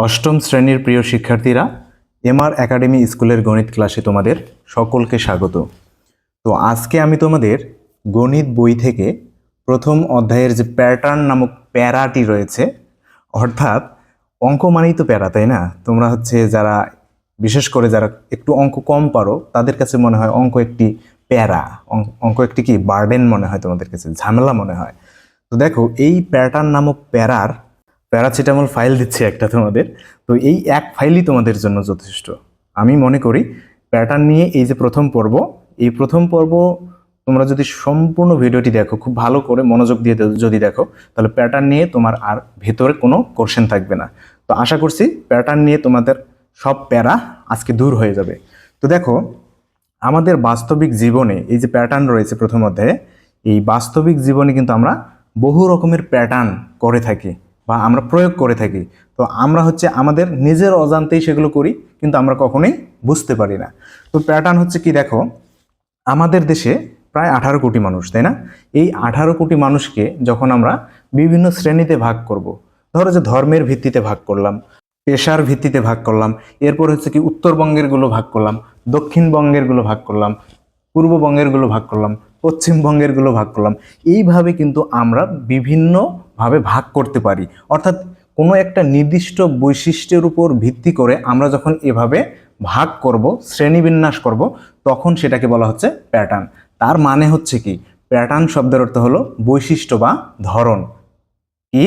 অষ্টম শ্রেণির প্রিয় শিক্ষার্থীরা এমআর একাডেমি স্কুলের গণিত ক্লাসে তোমাদের সকলকে স্বাগত। তো আজকে আমি তোমাদের গণিত বই থেকে প্রথম অধ্যায়ের যে প্যাটার্ন নামক প্যারাটি রয়েছে, অর্থাৎ অঙ্ক মানেই তো প্যারা, তাই না? তোমরা হচ্ছে যারা, বিশেষ করে যারা একটু অঙ্ক কম পারো, তাদের কাছে মনে হয় অঙ্ক একটি প্যারা। অঙ্ক- একটি কি? বার্ডেন মনে হয় তোমাদের কাছে, ঝামেলা মনে হয়। তো দেখো, এই প্যাটার্ন নামক প্যারার প্যারাসিটামল ফাইল দিচ্ছি একটা তোমাদের। তো এই এক ফাইলই তোমাদের জন্য যথেষ্ট। আমি মনে করি প্যাটার্ন নিয়ে এই যে প্রথম পর্ব, এই প্রথম পর্ব তোমরা যদি সম্পূর্ণ ভিডিওটি দেখো, খুব ভালো করে মনোযোগ দিয়ে যদি দেখো, তাহলে প্যাটার্ন নিয়ে তোমার আর ভেতরে কোনো কোশ্চেন থাকবে না। তো আশা করছি প্যাটার্ন নিয়ে তোমাদের সব প্যারা আজকে দূর হয়ে যাবে। তো দেখো, আমাদের বাস্তবিক জীবনে এই যে প্যাটার্ন রয়েছে প্রথম অধ্যায়ে, এই বাস্তবিক জীবনে কিন্তু আমরা বহু রকমের প্যাটার্ন করে থাকি। বা আমরা প্রয়োগ করে থাকি তো আমরা হচ্ছে আমাদের নিজের অজান্তেই সেগুলো করি, কিন্তু আমরা কখনোই বুঝতে পারি না তো প্যাটার্ন হচ্ছে কি দেখো, আমাদের দেশে প্রায় আঠারো কোটি মানুষ, তাই না এই আঠারো কোটি মানুষকে যখন আমরা বিভিন্ন শ্রেণীতে ভাগ করব। ধরো যে ধর্মের ভিত্তিতে ভাগ করলাম, পেশার ভিত্তিতে ভাগ করলাম, এরপর হচ্ছে কি উত্তরবঙ্গেরগুলো ভাগ করলাম, দক্ষিণবঙ্গেরগুলো ভাগ করলাম, পূর্ববঙ্গেরগুলো ভাগ করলাম, পশ্চিমবঙ্গেরগুলো ভাগ করলাম, এইভাবে কিন্তু আমরা বিভিন্নভাবে ভাগ করতে পারি। অর্থাৎ কোনো একটা নির্দিষ্ট বৈশিষ্ট্যের উপর ভিত্তি করে আমরা যখন এভাবে ভাগ করব, শ্রেণীবিন্যাস করব, তখন সেটাকে বলা হচ্ছে প্যাটার্ন তার মানে হচ্ছে কি? প্যাটার্ন শব্দের অর্থ হলো বৈশিষ্ট্য বা ধরন। কি?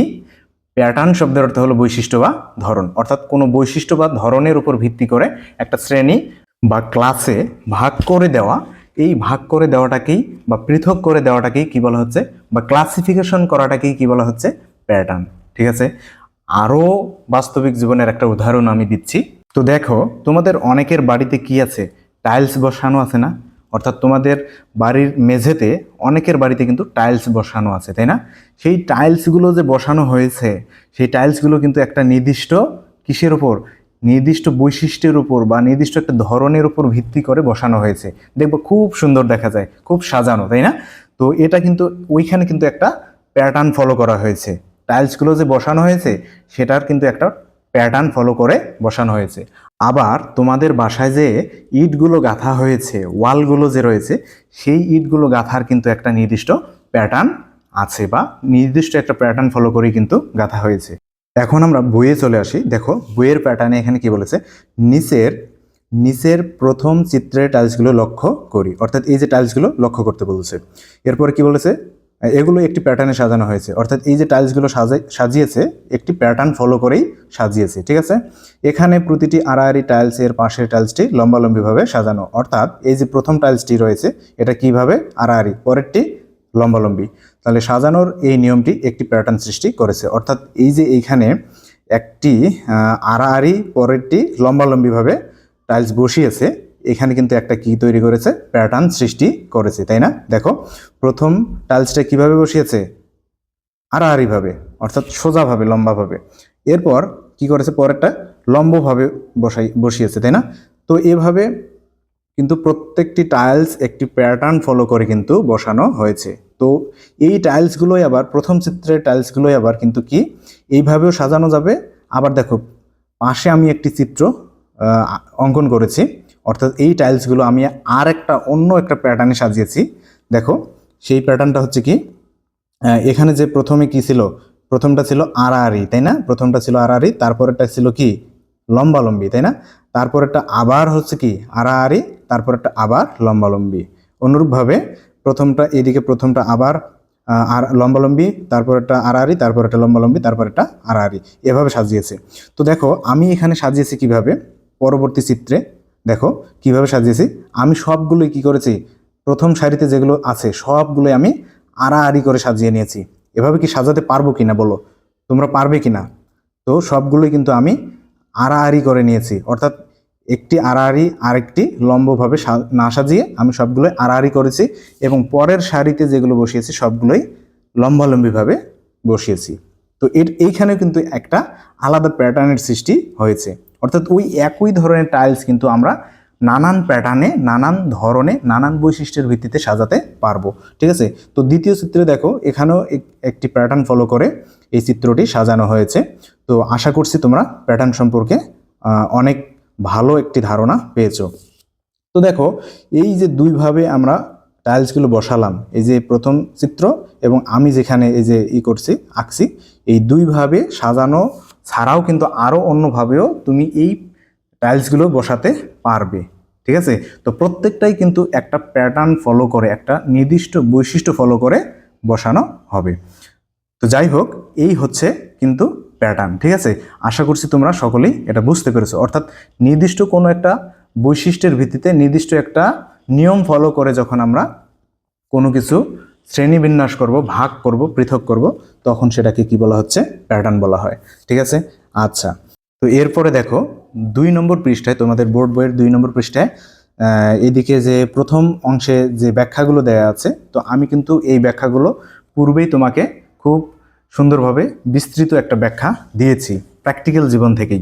প্যাটার্ন শব্দের অর্থ হলো বৈশিষ্ট্য বা ধরন। অর্থাৎ কোনো বৈশিষ্ট্য বা ধরনের উপর ভিত্তি করে একটা শ্রেণি বা ক্লাসে ভাগ করে দেওয়া, এই ভাগ করে দেওয়াটাকেই বা পৃথক করে দেওয়াটাকেই কি বলা হচ্ছে? বা ক্লাসিফিকেশন করাটাকেই কি বলা হচ্ছে? প্যাটার্ন ঠিক আছে? আরও বাস্তবিক জীবনের একটা উদাহরণ আমি দিচ্ছি। তো দেখো, তোমাদের অনেকের বাড়িতে কি আছে? টাইলস বসানো আছে না? অর্থাৎ তোমাদের বাড়ির মেঝেতে অনেকের বাড়িতে কিন্তু টাইলস বসানো আছে, তাই না? সেই টাইলসগুলো যে বসানো হয়েছে, সেই টাইলসগুলো কিন্তু একটা নির্দিষ্ট কিসের ওপর নির্দিষ্ট বৈশিষ্ট্যের উপর বা নির্দিষ্ট একটা ধরনের উপর ভিত্তি করে বসানো হয়েছে। দেখব খুব সুন্দর দেখা যায়, খুব সাজানো, তাই না? তো এটা কিন্তু ওইখানে কিন্তু একটা প্যাটার্ন ফলো করা হয়েছে। টাইলসগুলো যে বসানো হয়েছে, সেটার কিন্তু একটা প্যাটার্ন ফলো করে বসানো হয়েছে। আবার তোমাদের বাসায় যে ইটগুলো গাঁথা হয়েছে ওয়ালগুলো যে রয়েছে, সেই ইটগুলো গাঁথার কিন্তু একটা নির্দিষ্ট প্যাটার্ন আছে বা নির্দিষ্ট একটা প্যাটার্ন ফলো করেই কিন্তু গাঁথা হয়েছে। এখন আমরা বইয়ে চলে আসি। দেখো, বইয়ের প্যাটার্নে এখানে কি বলেছে? নিচের নিচের প্রথম চিত্রের টাইলসগুলো লক্ষ্য করি। অর্থাৎ এই যে টাইলসগুলো লক্ষ্য করতে বলেছে। এরপরে কি বলেছে? এগুলো একটি প্যাটার্নে সাজানো হয়েছে। অর্থাৎ এই যে টাইলসগুলো সাজাই, সাজিয়েছে, একটি প্যাটার্ন ফলো করেই সাজিয়েছে, ঠিক আছে? এখানে প্রতিটি আড়াআড়ি টাইলসের পাশের টাইলসটি লম্বালম্বিভাবে সাজানো। অর্থাৎ এই যে প্রথম টাইলসটি রয়েছে, এটা কীভাবে আড়াআড়ি, পরেরটি লম্বালম্বি। তাহলে সাজানোর এই নিয়মটি একটি প্যাটার্ন সৃষ্টি করেছে। অর্থাৎ এই যে এইখানে একটি আড়াআড়ি, পরেরটি লম্বালম্বিভাবে টাইলস বসিয়েছে, এখানে কিন্তু একটা কি তৈরি করেছে? প্যাটার্ন সৃষ্টি করেছে, তাই না? দেখো, প্রথম টাইলসটা কীভাবে বসিয়েছে? আড়াআড়িভাবে, অর্থাৎ সোজাভাবে, লম্বাভাবে। এরপর কি করেছে? পরেরটা লম্বভাবে বসাই, বসিয়েছে, তাই না? তো এভাবে কিন্তু প্রত্যেকটি টাইলস একটি প্যাটার্ন ফলো করে কিন্তু বসানো হয়েছে। তো এই টাইলসগুলোই আবার, প্রথম চিত্রের টাইলসগুলোই আবার কিন্তু কি? এইভাবেও সাজানো যাবে। আবার দেখো, পাশে আমি একটি চিত্র অঙ্কন করেছি। অর্থাৎ এই টাইলসগুলো আমি আর একটা অন্য একটা প্যাটার্নে সাজিয়েছি। দেখো, সেই প্যাটার্নটা হচ্ছে কি এখানে যে প্রথমে কি ছিল, প্রথমটা ছিল আড়াআড়ি, তাই না? প্রথমটা ছিল আড়াআড়ি, তারপরেরটা ছিল কি, লম্বালম্বি, তাই না? তারপরেরটা আবার হচ্ছে কি, আড়াআড়ি, তারপরেরটা আবার লম্বালম্বি। অনুরূপভাবে প্রথমটা এদিকে, প্রথমটা আবার আর লম্বালম্বি, তারপরেরটা আড়াআড়ি, তারপরেরটা লম্বালম্বি, তারপরেরটা আড়াআড়ি। এভাবে সাজিয়েছে। তো দেখো, আমি এখানে সাজিয়েছি কীভাবে? পরবর্তী চিত্রে দেখো কীভাবে সাজিয়েছি। আমি সবগুলোই কি করেছি? প্রথম সারিতে যেগুলো আছে, সবগুলোই আমি আড়াআড়ি করে সাজিয়ে নিয়েছি। এভাবে কি সাজাতে পারব কিনা বলো? তোমরা পারবে কিনা? তো সবগুলোই কিন্তু আমি আড়াআড়ি করে নিয়েছি। অর্থাৎ একটি আড়াআড়ি আরেকটি লম্বভাবে না সাজিয়ে আমি সবগুলোই আড়াআড়ি করেছি এবং পরের সারিতে যেগুলো বসিয়েছি, সবগুলোই লম্বালম্বিভাবে বসিয়েছি। তো এর, এইখানেও কিন্তু একটা আলাদা প্যাটার্নের সৃষ্টি হয়েছে। অর্থাৎ ওই একই ধরনের টাইলস কিন্তু আমরা নানান প্যাটার্নে নানান ধরনে, নানান বৈশিষ্ট্যের ভিত্তিতে সাজাতে পারব। ঠিক আছে? তো দ্বিতীয় চিত্রে দেখো, এখানেও এক- একটি প্যাটার্ন ফলো করে এই চিত্রটি সাজানো হয়েছে। তো আশা করছি তোমরা প্যাটার্ন সম্পর্কে অনেক ভালো একটি ধারণা পেয়েছ। তো দেখো, এই যে দুইভাবে আমরা টাইলসগুলো বসালাম, এই যে প্রথম চিত্র এবং আমি যেখানে এই যে ই করছি, আঁকছি, এই দুইভাবে সাজানো ছাড়াও কিন্তু আরও অন্যভাবেও তুমি এই টাইলসগুলো বসাতে পারবে, ঠিক আছে? তো প্রত্যেকটাই কিন্তু একটা প্যাটার্ন ফলো করে, একটা নির্দিষ্ট বৈশিষ্ট্য ফলো করে বসানো হবে। তো যাই হোক, এই হচ্ছে কিন্তু প্যাটার্ন ঠিক আছে? আশা করছি তোমরা সকলেই এটা বুঝতে পেরেছ। অর্থাৎ নির্দিষ্ট কোনো একটা বৈশিষ্ট্যের ভিত্তিতে নির্দিষ্ট একটা নিয়ম ফলো করে যখন আমরা কোনো কিছু শ্রেণীবিন্যাস করব, ভাগ করব, পৃথক করব, তখন সেটাকে কি বলা হচ্ছে? প্যাটার্ন বলা হয়। ঠিক আছে? আচ্ছা। তো এরপরে দেখো, দুই নম্বর পৃষ্ঠায়, তোমাদের বোর্ড বইয়ের দুই নম্বর পৃষ্ঠায় এদিকে যে প্রথম অংশে যে ব্যাখ্যাগুলো দেয়া আছে, তো আমি কিন্তু এই ব্যাখ্যাগুলো পূর্বেই তোমাকে খুব সুন্দরভাবে বিস্তৃত একটা ব্যাখ্যা দিয়েছি প্র্যাকটিক্যাল জীবন থেকেই।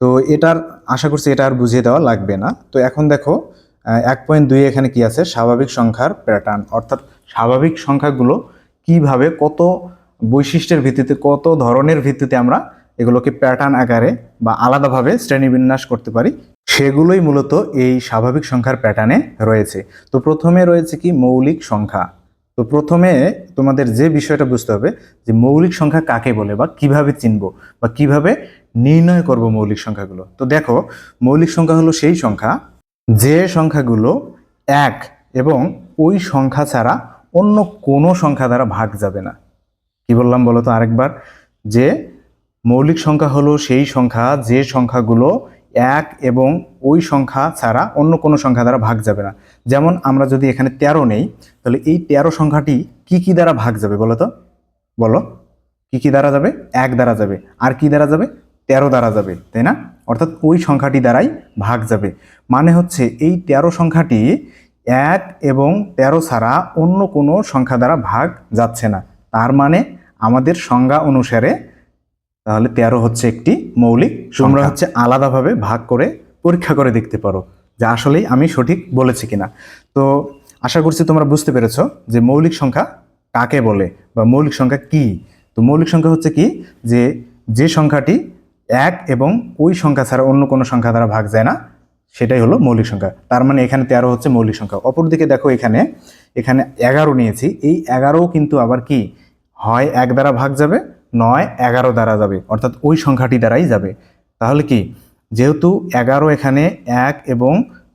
তো এটার, আশা করছি এটা আর বুঝিয়ে দেওয়া লাগবে না। তো এখন দেখো এক পয়েন্ট দুই এখানে কি আছে? স্বাভাবিক সংখ্যার প্যাটার্ন অর্থাৎ স্বাভাবিক সংখ্যাগুলো কীভাবে কত বৈশিষ্ট্যের ভিত্তিতে, কত ধরনের ভিত্তিতে আমরা এগুলোকে প্যাটার্ন আকারে বা আলাদাভাবে শ্রেণীবিন্যাস করতে পারি, সেগুলোই মূলত এই স্বাভাবিক সংখ্যার প্যাটার্নে রয়েছে। তো প্রথমে রয়েছে কি মৌলিক সংখ্যা? তো প্রথমে তোমাদের যে বিষয়টা বুঝতে হবে যে মৌলিক সংখ্যা কাকে বলে বা কীভাবে চিনব বা কীভাবে নির্ণয় করব মৌলিক সংখ্যাগুলো। তো দেখো, মৌলিক সংখ্যা হলো সেই সংখ্যা যে সংখ্যাগুলো এক এবং ওই সংখ্যা ছাড়া অন্য কোনো সংখ্যা দ্বারা ভাগ যাবে না। কি বললাম বলো তো আরেকবার? যে মৌলিক সংখ্যা হলো সেই সংখ্যা, যে সংখ্যাগুলো এক এবং ওই সংখ্যা ছাড়া অন্য কোনো সংখ্যা দ্বারা ভাগ যাবে না। যেমন আমরা যদি এখানে তেরো নেই, তাহলে এই তেরো সংখ্যাটি কি কি দ্বারা ভাগ যাবে বলো তো? বলো, কি কি দ্বারা যাবে? এক দ্বারা যাবে। আর কি দ্বারা যাবে? তেরো দ্বারা যাবে, তাই না? অর্থাৎ ওই সংখ্যাটি দ্বারাই ভাগ যাবে। মানে হচ্ছে এই তেরো সংখ্যাটি এক এবং তেরো ছাড়া অন্য কোনো সংখ্যা দ্বারা ভাগ যাচ্ছে না। তার মানে আমাদের সংজ্ঞা অনুসারে তাহলে তেরো হচ্ছে একটি মৌলিক তোমরা হচ্ছে আলাদাভাবে ভাগ করে পরীক্ষা করে দেখতে পারো যে আসলেই আমি সঠিক বলেছি কিনা। তো আশা করছি তোমরা বুঝতে পেরেছ যে মৌলিক সংখ্যা কাকে বলে বা মৌলিক সংখ্যা কি। তো মৌলিক সংখ্যা হচ্ছে কি? যে যে সংখ্যাটি এক এবং ওই সংখ্যা ছাড়া অন্য কোনো সংখ্যা দ্বারা ভাগ যায় না সেটাই হলো মৌলিক সংখ্যা। তার মানে এখানে তেরো হচ্ছে মৌলিক সংখ্যা। অপরদিকে দেখো এখানে এখানে এগারো নিয়েছি। এই এগারোও কিন্তু আবার কি? হয় এক দ্বারা ভাগ যাবে, নয় এগারো দ্বারা যাবে। অর্থাৎ ওই সংখ্যাটি দ্বারাই যাবে। তাহলে কি? যেহেতু এগারো এখানে এক এবং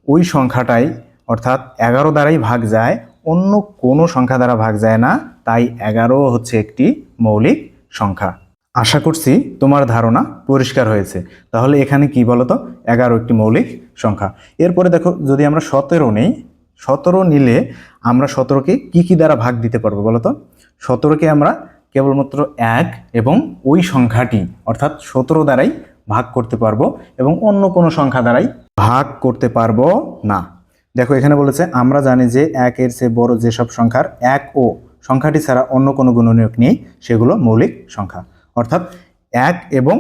ওই সংখ্যাটাই অর্থাৎ এগারো দ্বারাই ভাগ যায়, অন্য কোনো সংখ্যা দ্বারা ভাগ যায় না। তাই এগারো হচ্ছে একটি মৌলিক সংখ্যা। আশা করছি তোমার ধারণা পরিষ্কার হয়েছে। তাহলে এখানে কি বলতো? এগারো একটি মৌলিক সংখ্যা। এরপরে দেখো, যদি আমরা সতেরো নেই, সতেরো নিলে আমরা সতেরোকে কি কি দ্বারা ভাগ দিতে পারব বলতো? সতেরোকে আমরা কেবলমাত্র এক এবং ওই সংখ্যাটি, অর্থাৎ সতেরো দ্বারাই ভাগ করতে পারব এবং অন্য কোনো সংখ্যা দ্বারাই ভাগ করতে পারব না। দেখো, এখানে বলেছে, আমরা জানি যে একের চেয়ে বড় যেসব সংখ্যার এক ও সংখ্যাটি ছাড়া অন্য কোনো গুণনীয়ক নেই, সেগুলো মৌলিক সংখ্যা। অর্থাৎ এক এবং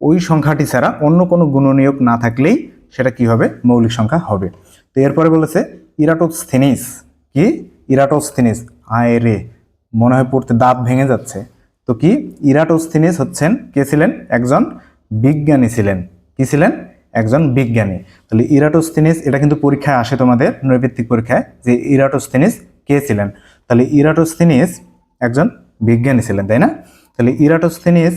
ওই সংখ্যাটি ছাড়া অন্য কোনো গুণনীয়ক না থাকলেই সেটা কি হবে? মৌলিক সংখ্যা হবে। তো এরপরে বলেছে, ইরাটোস্থেনিস। কি? ইরাটোস্থেনিস। আয় রে, মনে হয় পড়তে দাঁত ভেঙে যাচ্ছে। তো কি? ইরাটোস্থেনিস হচ্ছেন, কে ছিলেন? একজন বিজ্ঞানী ছিলেন। কি ছিলেন? একজন বিজ্ঞানী। তাহলে ইরাটোস্থেনিস, এটা কিন্তু পরীক্ষায় আসে তোমাদের নৈভিত্তিক পরীক্ষায়, যে ইরাটোস্থেনিস কে ছিলেন? তাহলে ইরাটোস্থেনিস একজন বিজ্ঞানী ছিলেন, তাই না? তাহলে ইরাটোস্থেনিস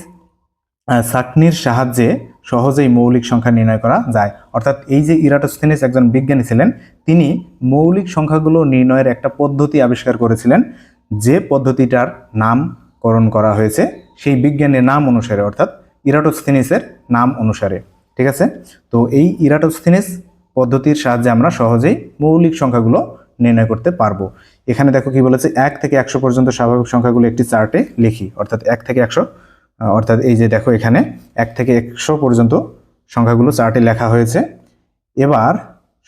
সাকনির সাহায্যে সহজেই মৌলিক সংখ্যা নির্ণয় করা যায়। অর্থাৎ এই যে ইরাটোস্থেনিস একজন বিজ্ঞানী ছিলেন, তিনি মৌলিক সংখ্যাগুলো নির্ণয়ের একটা পদ্ধতি আবিষ্কার করেছিলেন, যে পদ্ধতিটার নামকরণ করা হয়েছে। সেই বিজ্ঞানের নাম অনুসারে, অর্থাৎ ইরাটোস্থেনিসের নাম অনুসারে। ঠিক আছে? তো এই ইরাটোস্থেনিস পদ্ধতির সাহায্যে আমরা সহজেই মৌলিক সংখ্যাগুলো নির্ণয় করতে পারব। এখানে দেখো কি বলেছে, এক থেকে একশো পর্যন্ত স্বাভাবিক সংখ্যাগুলো একটি চার্টে লিখি। অর্থাৎ এক থেকে একশো অর্থাৎ এই যে দেখো এখানে এক থেকে একশো পর্যন্ত সংখ্যাগুলো চার্টে লেখা হয়েছে। এবার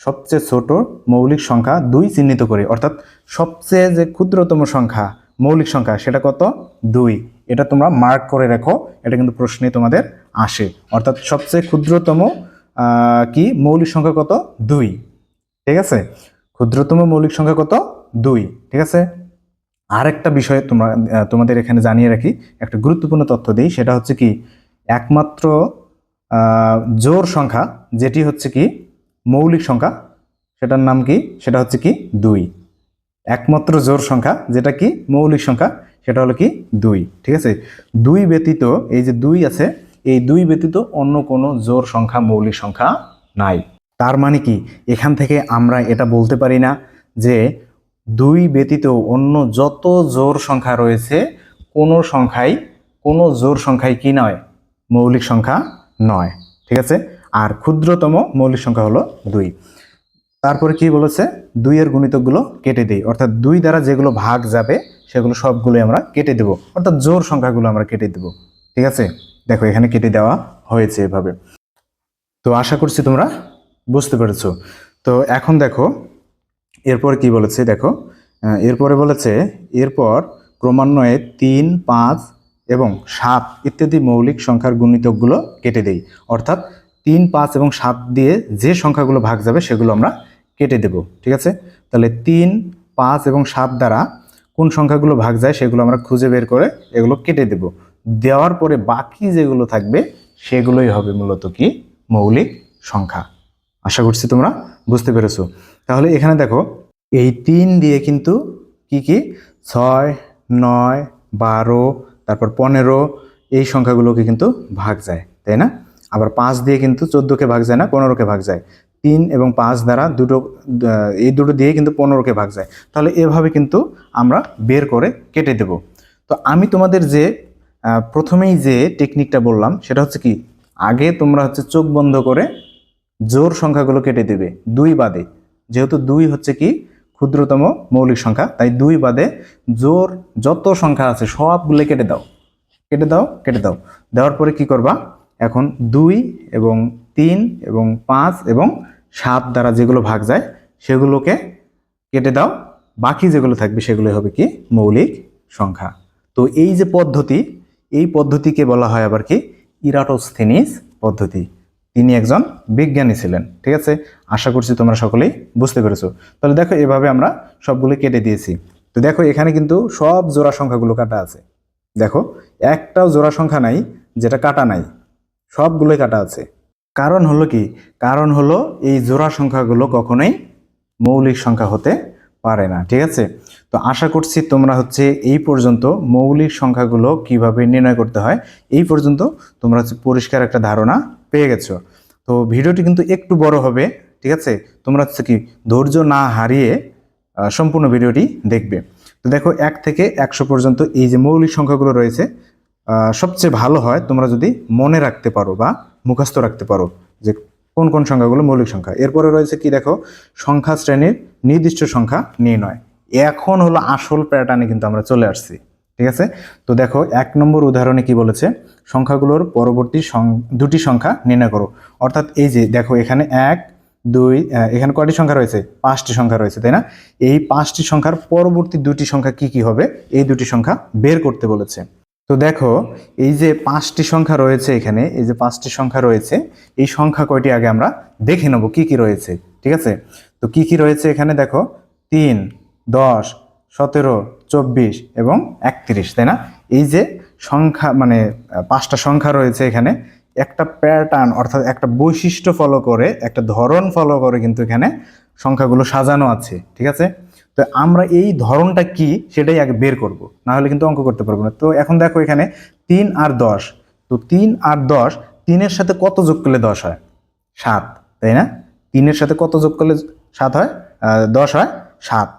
সবচেয়ে ছোট মৌলিক সংখ্যা দুই চিহ্নিত করি। অর্থাৎ সবচেয়ে যে ক্ষুদ্রতম সংখ্যা, মৌলিক সংখ্যা, সেটা কত? দুই। এটা তোমরা মার্ক করে রাখো, এটা কিন্তু প্রশ্নে তোমাদের আসে। অর্থাৎ সবচেয়ে ক্ষুদ্রতম কি? মৌলিক সংখ্যা কত? দুই। ঠিক আছে? ক্ষুদ্রতম মৌলিক সংখ্যা কত? দুই, ঠিক আছে? আরেকটা বিষয় তোমরা তোমাদের এখানে জানিয়ে রাখি, একটা গুরুত্বপূর্ণ তথ্য দিই, সেটা হচ্ছে কি, একমাত্র জোর সংখ্যা, যেটি হচ্ছে কি, মৌলিক সংখ্যা, সেটার নাম কি? সেটা হচ্ছে কি, দুই। একমাত্র জোর সংখ্যা, যেটা কি? মৌলিক সংখ্যা, সেটা হলো কি, দুই, ঠিক আছে? দুই ব্যতীত, এই যে দুই আছে, এই দুই ব্যতীত অন্য কোনো জোর সংখ্যা, মৌলিক সংখ্যা নাই। তার মানে কি? এখান থেকে আমরা এটা বলতে পারি না যে দুই ব্যতীত অন্য যত জোর সংখ্যা রয়েছে, কোনো সংখ্যাই, কোনো জোর সংখ্যাই কি নয়? মৌলিক সংখ্যা নয়। ঠিক আছে? আর ক্ষুদ্রতম মৌলিক সংখ্যা হলো দুই। তারপরে কি বলেছে? দুইয়ের গুণিতকগুলো কেটে দিই। অর্থাৎ দুই দ্বারা যেগুলো ভাগ যাবে, সেগুলো সবগুলোই আমরা কেটে দেব। অর্থাৎ জোর সংখ্যাগুলো আমরা কেটে দেব। ঠিক আছে? দেখো, এখানে কেটে দেওয়া হয়েছে এভাবে। তো আশা করছি তোমরা বুঝতে পেরেছ। তো এখন দেখো, এরপর কি বলেছে দেখো এরপরে বলেছে, এরপর ক্রমান্বয়ে তিন, পাঁচ এবং সাত ইত্যাদি মৌলিক সংখ্যার গুণিতকগুলো কেটে দেই। অর্থাৎ তিন, পাঁচ এবং সাত দিয়ে যে সংখ্যাগুলো ভাগ যাবে সেগুলো আমরা কেটে দেব, ঠিক আছে? তাহলে তিন, পাঁচ এবং সাত দ্বারা কোন সংখ্যাগুলো ভাগ যায় সেগুলো আমরা খুঁজে বের করে এগুলো কেটে দেব। দেওয়ার পরে বাকি যেগুলো থাকবে সেগুলোই হবে মূলত কি? মৌলিক সংখ্যা। আশা করছি তোমরা বুঝতে পেরেছ। তাহলে এখানে দেখো, এই তিন দিয়ে কিন্তু কি কি? ছয়, নয়, বারো, তারপর পনেরো, এই সংখ্যাগুলোকে কিন্তু ভাগ যায়, তাই না? আবার পাঁচ দিয়ে কিন্তু চোদ্দোকে ভাগ যায় না, পনেরোকে ভাগ যায়। তিন এবং পাঁচ দ্বারা দুটো এই দুটো দিয়ে কিন্তু পনেরোকে ভাগ যায়। তাহলে এভাবে কিন্তু আমরা বের করে কেটে দেব। তো আমি তোমাদের যে প্রথমেই যে টেকনিকটা বললাম, সেটা হচ্ছে কি? আগে তোমরা হচ্ছে চোখ বন্ধ করে জোর সংখ্যাগুলো কেটে দেবে দুই বাদে। যেহেতু দুই হচ্ছে কি? ক্ষুদ্রতম মৌলিক সংখ্যা, তাই দুই বাদে জোর যত সংখ্যা আছে সবগুলো কেটে দাও। কেটে দাও কেটে দাও। দেওয়ার পরে কি করবা? এখন দুই এবং তিন এবং পাঁচ এবং সাত দ্বারা যেগুলো ভাগ যায়, সেগুলোকে কেটে দাও। বাকি যেগুলো থাকবে সেগুলো হবে কি? মৌলিক সংখ্যা। তো এই যে পদ্ধতি, এই পদ্ধতিকে বলা হয় আবার কি? ইরাটোস্থেনিস পদ্ধতি। তিনি একজন বিজ্ঞানী ছিলেন, ঠিক আছে? আশা করছি তোমরা সকলেই বুঝতে পেরেছ। তাহলে দেখো, এভাবে আমরা সবগুলো কেটে দিয়েছি। তো দেখো, এখানে কিন্তু সব জোড়া সংখ্যাগুলো কাটা আছে। দেখো, একটাও জোড়া সংখ্যা নাই, যেটা কাটা নাই, সবগুলোই কাটা আছে। কারণ হলো কি? কারণ হলো এই জোড়া সংখ্যাগুলো কখনোই মৌলিক সংখ্যা হতে পারে না, ঠিক আছে? তো আশা করছি তোমরা হচ্ছে এই পর্যন্ত মৌলিক সংখ্যাগুলো কীভাবে নির্ণয় করতে হয়, এই পর্যন্ত তোমরা হচ্ছে পরিষ্কার একটা ধারণা পেয়ে গেছো। তো ভিডিওটি কিন্তু একটু বড় হবে, ঠিক আছে? তোমরা হচ্ছে কি ধৈর্য না হারিয়ে সম্পূর্ণ ভিডিওটি দেখবে। তো দেখো, এক থেকে একশো পর্যন্ত এই যে মৌলিক সংখ্যাগুলো রয়েছে সবচেয়ে ভালো হয় তোমরা যদি মনে রাখতে পারো বা মুখস্থ রাখতে পারো যে কোন কোন সংখ্যাগুলো মৌলিক সংখ্যা। এরপরে রয়েছে কি দেখো, সংখ্যা শ্রেণির নির্দিষ্ট সংখ্যা নির্ণয়। এখন হলো আসল প্যাটার্নে কিন্তু আমরা চলে আসছি। ঠিক আছে? তো দেখো, এক নম্বর উদাহরণে কি বলেছে? সংখ্যাগুলোর পরবর্তী দুটি সংখ্যা নির্ণয় করো। অর্থাৎ এই যে, দেখো, এখানে এক, দুই এখানে কয়টি সংখ্যা রয়েছে? পাঁচটি সংখ্যা রয়েছে, তাই না? এই পাঁচটি সংখ্যার পরবর্তী দুটি সংখ্যা কি কি হবে? এই দুটি সংখ্যা বের করতে বলেছে। তো দেখো, এই যে পাঁচটি সংখ্যা রয়েছে এখানে, এই যে পাঁচটি সংখ্যা রয়েছে, এই সংখ্যা কয়টি আগে আমরা দেখে নেব কি কি রয়েছে, ঠিক আছে? তো কি কি রয়েছে এখানে? দেখো, তিন, দশ, সতেরো চব্বিশ এবং একত্রিশ, তাই না? এই যে সংখ্যা মানে পাঁচটা সংখ্যা রয়েছে এখানে, একটা প্যাটার্ন অর্থাৎ একটা বৈশিষ্ট্য ফলো করে, একটা ধরন ফলো করে কিন্তু এখানে সংখ্যাগুলো সাজানো আছে, ঠিক আছে? তো আমরা এই ধরনটা কি সেটাই আগে বের করব, না হলে কিন্তু অঙ্ক করতে পারব না। তো এখন দেখো এখানে তিন আর দশ, তো তিন আর দশ, তিনের সাথে কত যোগ করলে দশ হয়? সাত, তাই না? তিনের সাথে কত যোগ করলে সাত হয়? দশ হয় সাত।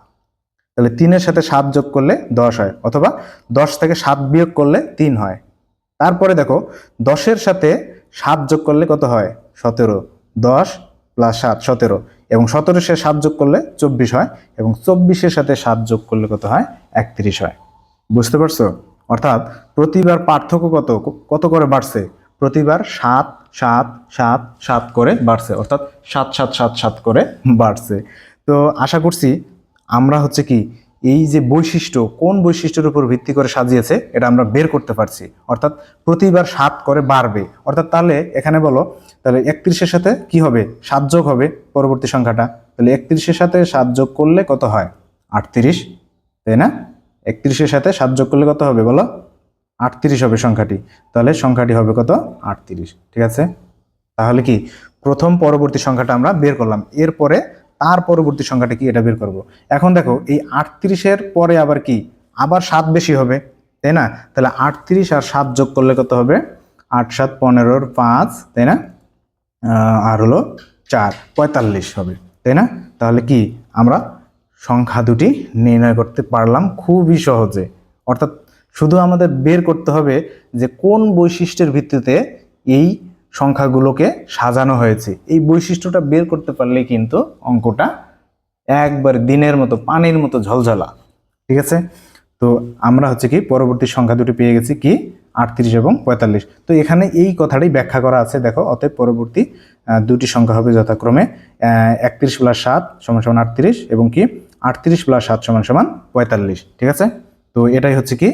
তাহলে তিনের সাথে সাত যোগ করলে দশ হয়, অথবা দশ থেকে সাত বিয়োগ করলে তিন হয়। তারপরে দেখো, দশের সাথে সাত যোগ করলে কত হয়? সতেরো। দশ প্লাস সাত, সতেরো। এবং সতেরোর সাথে সাত যোগ করলে চব্বিশ হয়, এবং চব্বিশের সাথে সাত যোগ করলে কত হয়? একত্রিশ হয়। বুঝতে পারছ? অর্থাৎ প্রতিবার পার্থক্য কত? কত করে বাড়ছে? প্রতিবার সাত সাত সাত সাত করে বাড়ছে, অর্থাৎ সাত সাত সাত সাত করে বাড়ছে। তো আশা করছি আমরা হচ্ছে কি এই যে বৈশিষ্ট্য, কোন বৈশিষ্ট্যের উপর ভিত্তি করে সাজিয়েছে, এটা আমরা বের করতে পারছি। অর্থাৎ প্রতিবার সাত করে বাড়বে। অর্থাৎ তাহলে এখানে বলো, তাহলে একত্রিশের সাথে কি হবে? সাত যোগ হবে পরবর্তী সংখ্যাটা। তাহলে একত্রিশের সাথে সাত যোগ করলে কত হয়? আটত্রিশ। তাই না? একত্রিশের সাথে সাত যোগ করলে কত হবে বলো? আটত্রিশ হবে সংখ্যাটি। তাহলে সংখ্যাটি হবে কত? আটত্রিশ। ঠিক আছে? তাহলে কি? প্রথম পরবর্তী সংখ্যাটা আমরা বের করলাম। এরপরে তার পরবর্তী সংখ্যাটা কি? এটা বের করব। এখন দেখো, এই আটত্রিশের পরে আবার কি? আবার সাত বেশি হবে, তাই না? তাহলে আটত্রিশ আর সাত যোগ করলে কত হবে? আট, সাত, পনেরোর পাঁচ, তাই না? আর হলো চার, পঁয়তাল্লিশ হবে, তাই না? তাহলে কি? আমরা সংখ্যা দুটি নির্ণয় করতে পারলাম খুবই সহজে। অর্থাৎ শুধু আমাদের বের করতে হবে যে কোন বৈশিষ্ট্যের ভিত্তিতে এই সংখ্যাগুলোকে সাজানো হয়েছে। এই বৈশিষ্ট্যটা বের করতে পারলে কিন্তু অঙ্কটা একবার দিনের মতো, পানির মতো ঝলঝলা। ঠিক আছে? তো আমরা হচ্ছে কি, পরবর্তী সংখ্যা দুটি পেয়ে গেছি কি? আটত্রিশ এবং পঁয়তাল্লিশ। তো এখানে এই কথাটাই ব্যাখ্যা করা আছে, দেখো, অতএব পরবর্তী দুটি সংখ্যা হবে যথাক্রমে একত্রিশ প্লাস সাত সমান সমান আটত্রিশ এবং কি? আটত্রিশ প্লাস সাত সমান সমান পঁয়তাল্লিশ। ঠিক আছে? তো এটাই হচ্ছে কি,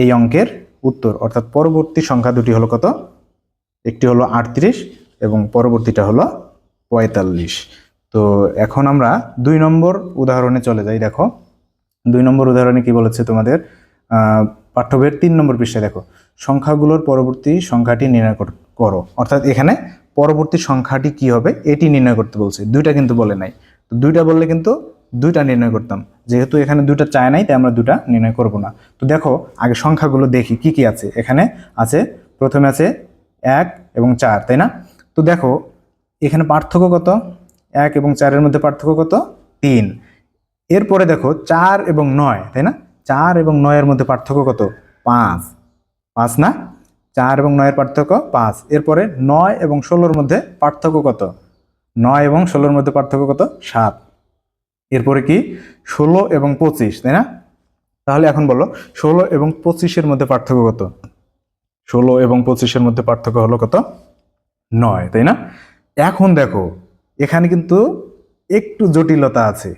এই অঙ্কের উত্তর। অর্থাৎ পরবর্তী সংখ্যা দুটি হলো কত? একটি হলো আটত্রিশ এবং পরবর্তীটা হলো পঁয়তাল্লিশ। তো এখন আমরা দুই নম্বর উদাহরণে চলে যাই দেখো। দুই নম্বর উদাহরণে কি বলেছে তোমাদের? আহ, পাঠ্যবইয়ের তিন নম্বর পৃষ্ঠায় দেখো। সংখ্যাগুলোর পরবর্তী সংখ্যাটি নির্ণয় করো অর্থাৎ এখানে পরবর্তী সংখ্যাটি কি হবে এটি নির্ণয় করতে বলছে। দুইটা কিন্তু বলে নাই। তো দুইটা বললে কিন্তু দুইটা নির্ণয় করতাম। যেহেতু এখানে দুইটা চায় নাই তাই আমরা দুটা নির্ণয় করব না। তো দেখো আগে সংখ্যাগুলো দেখি কি কি আছে? এখানে আছে প্রথমে আছে এক এবং চার, তাই না? তো দেখো, এখানে পার্থক্য কত? এক এবং চারের মধ্যে পার্থক্য কত? তিন। এরপরে দেখো, চার এবং নয়, তাই না? চার এবং নয়ের মধ্যে পার্থক্য কত? পাঁচ। পাঁচ না? চার এবং নয়ের পার্থক্য পাঁচ। এরপরে নয় এবং ষোলোর মধ্যে পার্থক্য কত? নয় এবং ষোলোর মধ্যে পার্থক্য কত? সাত। এরপরে কি? ষোলো এবং পঁচিশ, তাই না? তাহলে এখন বলো, ষোলো এবং পঁচিশের মধ্যে পার্থক্য কত? ষোলো এবং পঁচিশের মধ্যে পার্থক্য হলো কত? নয়, তাই না? এখন দেখো, এখানে কিন্তু একটু জটিলতা আছে।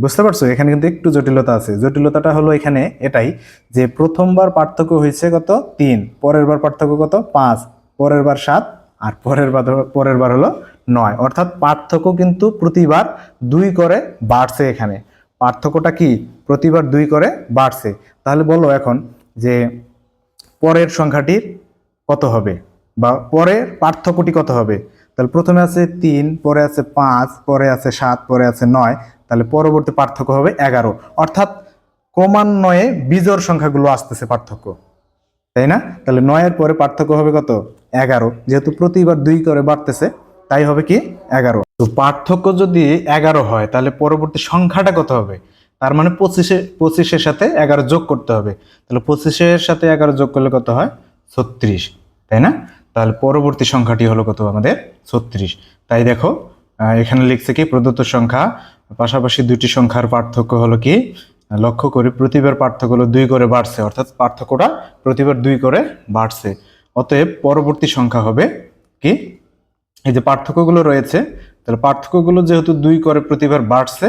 বুঝতে পারছ? এখানে কিন্তু একটু জটিলতা আছে। জটিলতাটা হলো এখানে এটাই যে প্রথমবার পার্থক্য হয়েছে কত? তিন। পরের বার পার্থক্য কত? পাঁচ। পরের বার সাত আর পরের বার পরের বার হলো নয়। অর্থাৎ পার্থক্য কিন্তু প্রতিবার দুই করে বাড়ছে এখানে। পার্থক্যটা কি? প্রতিবার দুই করে বাড়ছে। তাহলে বলো এখন যে পরের সংখ্যাটির কত হবে? বা পরের পার্থক্যটি কত হবে? তাহলে প্রথমে আছে তিন, পরে আছে পাঁচ, পরে আছে সাত, পরে আছে নয়, তাহলে পরবর্তী পার্থক্য হবে এগারো। অর্থাৎ ক্রমান্বয়ে বিজোর সংখ্যাগুলো আসতেছে পার্থক্য। তাই না? তাহলে নয়ের পরে পার্থক্য হবে কত? এগারো। যেহেতু প্রতিবার দুই করে বাড়তেছে, তাই হবে কি? এগারো। তো পার্থক্য যদি এগারো হয়, তাহলে পরবর্তী সংখ্যাটা কত হবে? তার মানে পঁচিশে পঁচিশের সাথে এগারো যোগ করতে হবে। তাহলে পঁচিশের সাথে এগারো যোগ করলে কত হয়? ছত্রিশ। তাই না? তাহলে পরবর্তী সংখ্যাটি হলো কত? আমাদের ছত্রিশ। তাই দেখো এখানে লিখছে কি? প্রদত্ত সংখ্যা, পাশাপাশি দুটি সংখ্যার পার্থক্য হলো কি? লক্ষ্য করি, প্রতিবার পার্থক্য হলো দুই করে বাড়ছে, অর্থাৎ পার্থক্যটা প্রতিবার দুই করে বাড়ছে। অতএব পরবর্তী সংখ্যা হবে কি? এই যে পার্থক্যগুলো রয়েছে, তাহলে পার্থক্যগুলো যেহেতু দুই করে প্রতিবার বাড়ছে,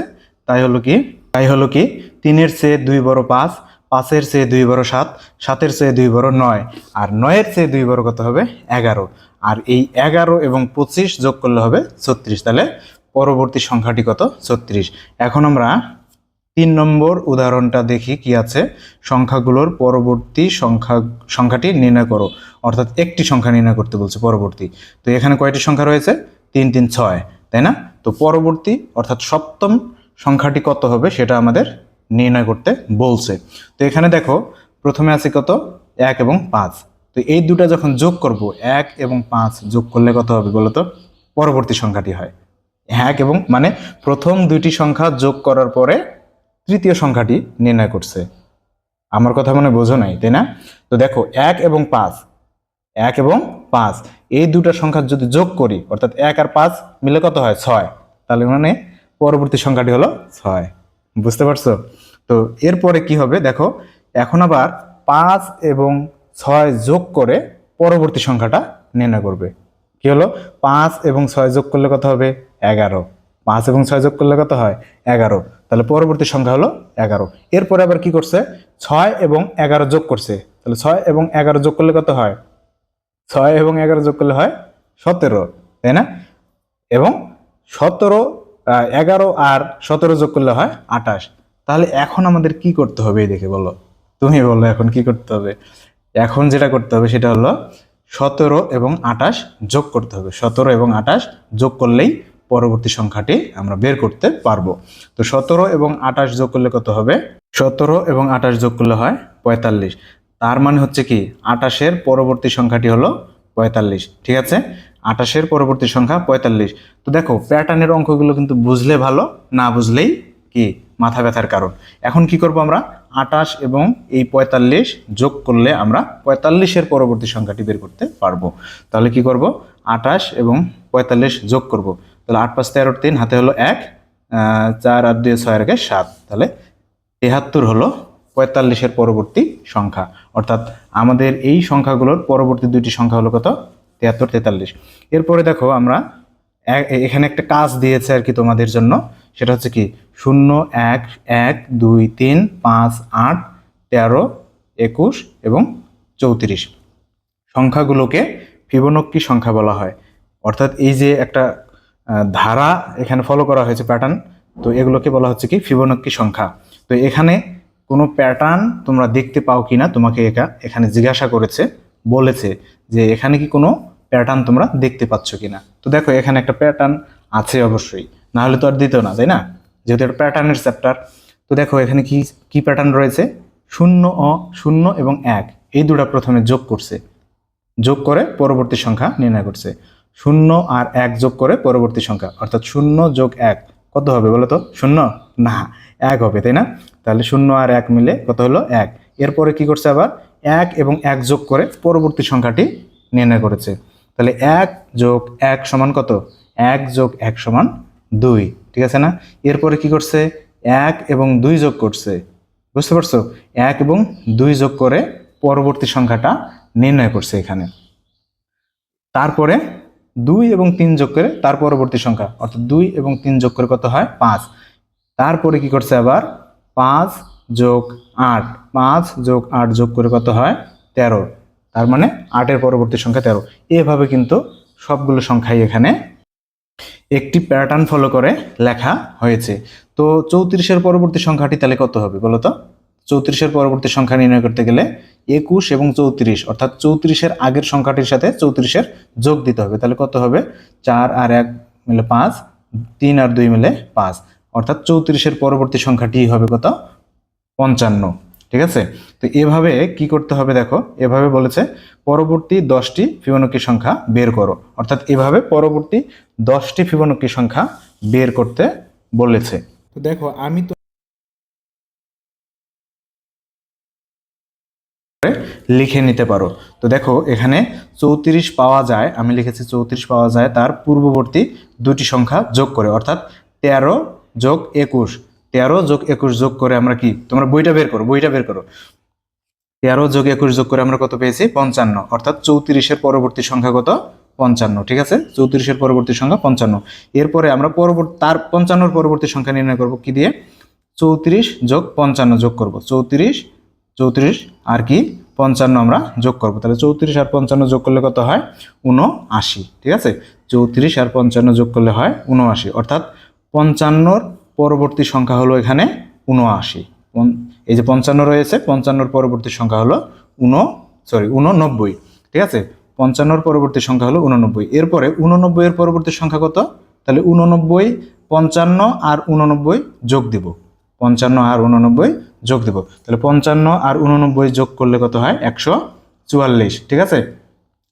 তাই হলো কি? তাই হলো কি? তিনের চেয়ে দুই বড় পাঁচ, পাঁচের চেয়ে দুই বড় সাত, সাতের চেয়ে দুই বড় নয়, আর নয়ের চেয়ে দুই বড় কত হবে? এগারো। আর এই এগারো এবং পঁচিশ যোগ করলে হবে ছত্রিশ। তাহলে পরবর্তী সংখ্যাটি কত? ছত্রিশ। এখন আমরা তিন নম্বর উদাহরণটা দেখি কি আছে। সংখ্যাগুলোর পরবর্তী সংখ্যা, সংখ্যাটি নির্ণয় করো। অর্থাৎ একটি সংখ্যা নির্ণয় করতে বলছে পরবর্তী। তো এখানে কয়টি সংখ্যা রয়েছে? তিন তিন, ছয়। তাই না? তো পরবর্তী, অর্থাৎ সপ্তম সংখ্যাটি কত হবে সেটা আমাদের নির্ণয় করতে বলছে। তো এখানে দেখো, প্রথমে আছে কত? এক এবং পাঁচ। তো এই দুটা যখন যোগ করব, এক এবং পাঁচ যোগ করলে কত হবে বলো তো পরবর্তী সংখ্যাটি হয়। এক এবং মানে প্রথম দুইটি সংখ্যা যোগ করার পরে তৃতীয় সংখ্যাটি নির্ণয় করছে। আমার কথা মনে বোঝো নাই, তাই না? তো দেখো, এক এবং পাঁচ। এক এবং পাঁচ। এই দুটো সংখ্যা যদি যোগ করি, অর্থাৎ এক আর পাঁচ মিলে কত হয়? ছয়। তাহলে মানে পরবর্তী সংখ্যাটি হলো ছয়। বুঝতে পারছ? তো এরপরে কি হবে? দেখো, এখন আবার পাঁচ এবং ছয় যোগ করে পরবর্তী সংখ্যাটা নির্ণয় করবে। কি হলো? পাঁচ এবং ছয় যোগ করলে কত হবে? এগারো। পাঁচ এবং ছয় যোগ করলে কত হয়? এগারো। তাহলে পরবর্তী সংখ্যা হলো এগারো। এরপরে আবার কি করছে? ছয় এবং এগারো যোগ করছে। তাহলে ছয় এবং এগারো যোগ করলে কত হয়? ছয় এবং এগারো যোগ করলে হয় সতেরো, তাই না? এবং সতেরো এগারো আর সতেরো যোগ করলে হয় আঠাশ। তাহলে এখন আমাদের কি করতে হবে এই দেখে বলো? তুমি বলো এখন কি করতে হবে? এখন যেটা করতে হবে সেটা হলো সতেরো এবং আঠাশ যোগ করতে হবে। সতেরো এবং আঠাশ যোগ করলেই পরবর্তী সংখ্যাটি আমরা বের করতে পারব। তো সতেরো এবং আঠাশ যোগ করলে কত হবে? সতেরো এবং আঠাশ যোগ করলে হয় পঁয়তাল্লিশ। তার মানে হচ্ছে কি, আঠাশের পরবর্তী সংখ্যাটি হলো পঁয়তাল্লিশ। ঠিক আছে? আঠাশের পরবর্তী সংখ্যা পঁয়তাল্লিশ। তো দেখো, প্যাটার্নের অঙ্কগুলো কিন্তু বুঝলে ভালো, না বুঝলেই কি? মাথা ব্যথার কারণ। এখন কি করব আমরা? আটাশ এবং এই পঁয়তাল্লিশ যোগ করলে আমরা পঁয়তাল্লিশের পরবর্তী সংখ্যাটি বের করতে পারব। তাহলে কি করব? আটাশ এবং পঁয়তাল্লিশ যোগ করব। তাহলে আট পাঁচ তেরোর তিন, হাতে হলো এক চার আর দুই, ছয় রেখে সাত। তাহলে তেহাত্তর হলো পঁয়তাল্লিশের পরবর্তী সংখ্যা। অর্থাৎ আমাদের এই সংখ্যাগুলোর পরবর্তী দুইটি সংখ্যা হলো কত? তেহাত্তর তেতাল্লিশ। এরপরে দেখো আমরা এখানে একটা কাজ দিয়েছে আর কি তোমাদের জন্য। সেটা হচ্ছে কি, শূন্য, এক এক, দুই, তিন, পাঁচ, আট, তেরো, একুশ এবং চৌত্রিশ। সংখ্যাগুলোকে ফিবোনাক্কি সংখ্যা বলা হয়। অর্থাৎ এই যে একটা ধারা এখানে ফলো করা হয়েছে প্যাটার্ন তো এগুলোকে বলা হচ্ছে কি, ফিবোনাক্কি সংখ্যা। তো এখানে কোনো প্যাটার্ন তোমরা দেখতে পাও কি না তোমাকে একা এখানে জিজ্ঞাসা করেছে, বলেছে। যে এখানে কি কোনো প্যাটার্ন তোমরা দেখতে পাচ্ছ কি না তো দেখো, এখানে একটা প্যাটার্ন আছে অবশ্যই। না হলে তো আর দিত না, তাই না? যেহেতু এটা প্যাটার্নের চ্যাপ্টার তো দেখো, এখানে কি কি প্যাটার্ন রয়েছে? শূন্য, অ, শূন্য এবং এক। এই দুটা প্রথমে যোগ করছে। যোগ করে পরবর্তী সংখ্যা নির্ণয় করছে। শূন্য আর এক যোগ করে পরবর্তী সংখ্যা। অর্থাৎ শূন্য যোগ এক। কত হবে বলো তো? শূন্য? না, এক হবে, তাই না? তাহলে শূন্য আর এক মিলে কত হলো? এক। এরপরে কি করছে আবার? এক এবং এক যোগ করে পরবর্তী সংখ্যাটি নির্ণয় করেছে। তাহলে এক যোগ এক সমান কত? এক যোগ এক সমান দুই, ঠিক আছে না? এরপরে কি করছে? এক এবং দুই যোগ করছে। বুঝতে পারছ? এক এবং দুই যোগ করে পরবর্তী সংখ্যাটা নির্ণয় করছে এখানে। তারপরে দুই এবং তিন যোগ করে তার পরবর্তী সংখ্যা, অর্থাৎ দুই এবং তিন যোগ করে কত হয়? পাঁচ। তারপরে কি করছে আবার? পাঁচ যোগ আট। পাঁচ যোগ আট যোগ করে কত হয়? তেরো। তার মানে আটের পরবর্তী সংখ্যা তেরো। এভাবে কিন্তু সবগুলো সংখ্যাই এখানে একটি প্যাটার্ন ফলো করে লেখা হয়েছে। তো চৌত্রিশের পরবর্তী সংখ্যাটি তাহলে কত হবে বলো তো? চৌত্রিশের পরবর্তী সংখ্যা নির্ণয় করতে গেলে একুশ এবং চৌত্রিশ, অর্থাৎ চৌত্রিশের আগের সংখ্যাটির সাথে চৌত্রিশের যোগ দিতে হবে। তাহলে কত হবে? চার আর এক মিলে পাঁচ, তিন আর দুই মিলে পাঁচ। অর্থাৎ চৌত্রিশের পরবর্তী সংখ্যাটি হবে কত? পঞ্চান্ন। ঠিক আছে? তো এভাবে কি করতে হবে দেখো? এভাবে বলেছে পরবর্তী দশটি ফিবোনাক্কি সংখ্যা বের করো। অর্থাৎ এভাবে পরবর্তী দশটি ফিবোনাক্কি সংখ্যা বের করতে বলেছে। তো দেখো আমি তো লিখে নিতে পারো। তো দেখো এখানে চৌত্রিশ পাওয়া যায় আমি লিখেছি চৌত্রিশ পাওয়া যায় তার পূর্ববর্তী দুটি সংখ্যা যোগ করে অর্থাৎ তেরো যোগ একুশ। তেরো যোগ একুশ যোগ করে আমরা কি? তোমরা বইটা বের করো, বইটা বের করো। তেরো যোগ একুশ যোগ করে আমরা কত পেয়েছি? পঞ্চান্ন। অর্থাৎ চৌত্রিশের পরবর্তী সংখ্যা কত? পঞ্চান্ন, ঠিক আছে? চৌত্রিশের পরবর্তী সংখ্যা পঞ্চান্ন। এরপরে আমরা পরবর্তী, তার পঞ্চান্নর পরবর্তী সংখ্যা নির্ণয় করব কি দিয়ে? চৌত্রিশ যোগ পঞ্চান্ন যোগ করব। চৌত্রিশ চৌত্রিশ আর কি? পঞ্চান্ন আমরা যোগ করব। তাহলে চৌত্রিশ আর পঞ্চান্ন যোগ করলে কত হয়? উনআশি ঠিক আছে? চৌত্রিশ আর পঞ্চান্ন যোগ করলে হয় উনআশি অর্থাৎ পঞ্চান্নর পরবর্তী সংখ্যা হলো এখানে উনআশি এই যে পঞ্চান্ন রয়েছে, পঞ্চান্নর পরবর্তী সংখ্যা হলো উন সরি উননব্বই ঠিক আছে? পঞ্চান্নর পরবর্তী সংখ্যা হলো উননব্বই এরপরে উননব্বই এর পরবর্তী সংখ্যা কত? তাহলে উননব্বই পঞ্চান্ন আর উননব্বই যোগ দিব। পঞ্চান্ন আর উননব্বই যোগ দেব। তাহলে পঞ্চান্ন আর উননব্বই যোগ করলে কত হয়? একশো চুয়াল্লিশ। ঠিক আছে?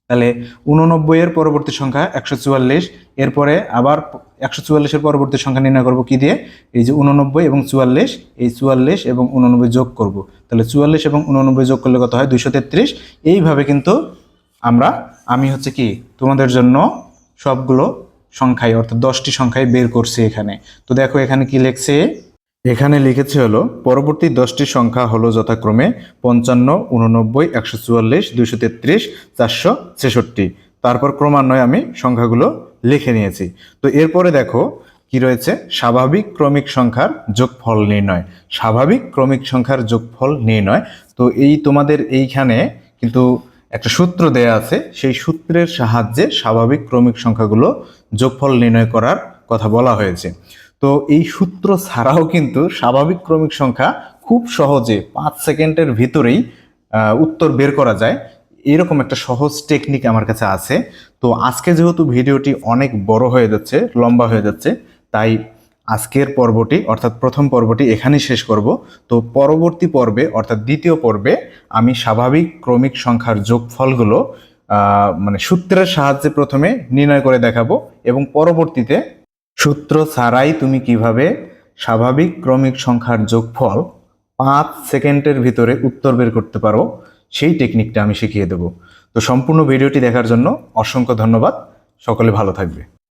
তাহলে উননব্বই এর পরবর্তী সংখ্যা একশো চুয়াল্লিশ এরপরে আবার একশো চুয়াল্লিশের পরবর্তী সংখ্যা নির্ণয় করব কি দিয়ে? এই যে উননব্বই এবং চুয়াল্লিশ, এই চুয়াল্লিশ এবং উননব্বই যোগ করব। তাহলে চুয়াল্লিশ এবং উননব্বই যোগ করলে কত হয়? দুইশো তেত্রিশ। এইভাবে কিন্তু আমরা, আমি হচ্ছে কি, তোমাদের জন্য সবগুলো সংখ্যায় অর্থাৎ দশটি সংখ্যায় বের করছি এখানে। তো দেখো এখানে কি লিখছে? এখানে লিখেছে হলো, পরবর্তী দশটি সংখ্যা হলো যথাক্রমে পঞ্চান্ন উননব্বই একশো চুয়াল্লিশ, দুইশো তেত্রিশ, চারশো ছেষট্টি। তারপর ক্রমান্বয়ে আমি সংখ্যাগুলো লিখে নিয়েছি। তো এরপরে দেখো কি রয়েছে? স্বাভাবিক ক্রমিক সংখ্যার যোগফল নির্ণয়। স্বাভাবিক ক্রমিক সংখ্যার যোগফল নির্ণয়। তো এই তোমাদের এইখানে কিন্তু একটা সূত্র দেয়া আছে। সেই সূত্রের সাহায্যে স্বাভাবিক ক্রমিক সংখ্যাগুলো যোগফল নির্ণয় করার কথা বলা হয়েছে। তো এই সূত্র ছাড়াও কিন্তু স্বাভাবিক ক্রমিক সংখ্যা খুব সহজে পাঁচ সেকেন্ডের ভিতরেই উত্তর বের করা যায়। এরকম একটা সহজ টেকনিক আমার কাছে আছে। তো আজকে যেহেতু ভিডিওটি অনেক বড় হয়ে যাচ্ছে, লম্বা হয়ে যাচ্ছে, তাই আজকের পর্বটি, অর্থাৎ প্রথম পর্বটি এখানেই শেষ করব। তো পরবর্তী পর্বে, অর্থাৎ দ্বিতীয় পর্বে, আমি স্বাভাবিক ক্রমিক সংখ্যার যোগফলগুলো মানে সূত্রের সাহায্যে প্রথমে নির্ণয় করে দেখাবো এবং পরবর্তীতে সূত্র ছাড়াই তুমি কীভাবে স্বাভাবিক ক্রমিক সংখ্যার যোগফল পাঁচ সেকেন্ডের ভিতরে উত্তর বের করতে পারো। সেই টেকনিকটা আমি শিখিয়ে দেব। তো সম্পূর্ণ ভিডিওটি দেখার জন্য অসংখ্য ধন্যবাদ। সকলে ভালো থাকবে।